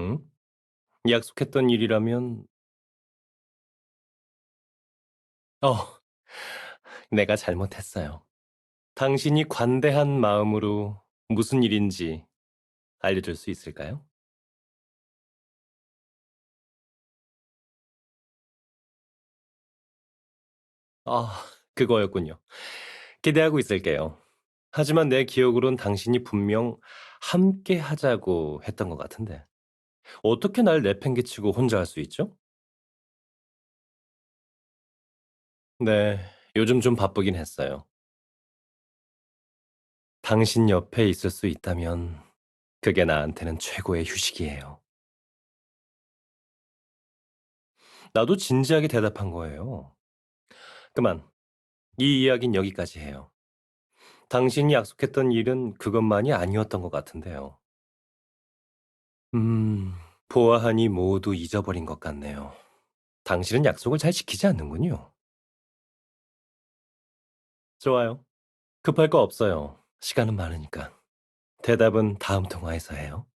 응? 약속했던 일이라면 어, 내가 잘못했어요. 당신이 관대한 마음으로 무슨 일인지 알려줄 수 있을까요? 아, 그거였군요. 기대하고 있을게요. 하지만 내 기억으론 당신이 분명 함께 하자고 했던 것 같은데. 어떻게 날 내팽개치고 혼자 할 수 있죠? 네, 요즘 좀 바쁘긴 했어요. 당신 옆에 있을 수 있다면 그게 나한테는 최고의 휴식이에요. 나도 진지하게 대답한 거예요. 그만, 이 이야기는 여기까지 해요. 당신이 약속했던 일은 그것만이 아니었던 것 같은데요. 음, 보아하니 모두 잊어버린 것 같네요. 당신은 약속을 잘 지키지 않는군요. 좋아요. 급할 거 없어요. 시간은 많으니까. 대답은 다음 통화에서 해요.